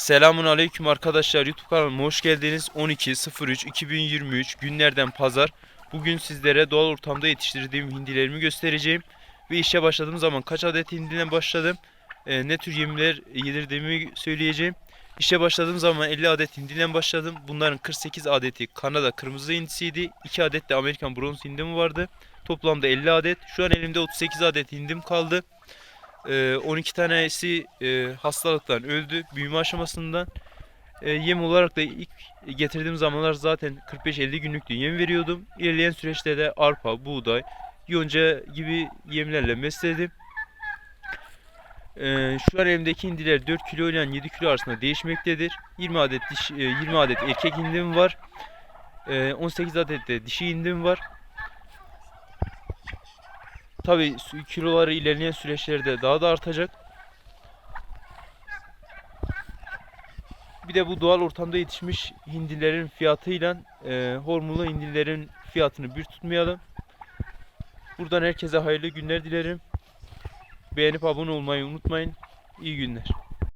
Selamun aleyküm arkadaşlar YouTube kanalıma hoş geldiniz. 12.03.2023 günlerden pazar. Bugün sizlere doğal ortamda yetiştirdiğim hindilerimi göstereceğim. Ve işe başladığım zaman kaç adet hindiden başladım. e, ne tür yemler yedirdiğimi söyleyeceğim. İşe başladığım zaman 50 adet hindiyle başladım. Bunların 48 adeti Kanada kırmızı hindisiydi. 2 adet de Amerikan bronz hindim vardı. Toplamda 50 adet. Şu an elimde 38 adet hindim kaldı. Ee, 12 tanesi e, hastalıktan öldü büyüme aşamasından. E, yem olarak da ilk getirdiğim zamanlar zaten 45-50 günlük yem veriyordum. İlerleyen süreçte de arpa, buğday, yonca gibi yemlerle besledim. E, şu an elimdeki hindiler 4 kilo ile 7 kilo arasında değişmektedir. 20 adet diş, e, 20 adet erkek hindim var. E, 18 adet de dişi hindim var. Tabii su- kiloları ilerleyen süreçlerde daha da artacak. Bir de bu doğal ortamda yetişmiş hindilerin fiyatıyla e, hormonlu hindilerin fiyatını bir tutmayalım. Buradan herkese hayırlı günler dilerim. Beğenip abone olmayı unutmayın. İyi günler.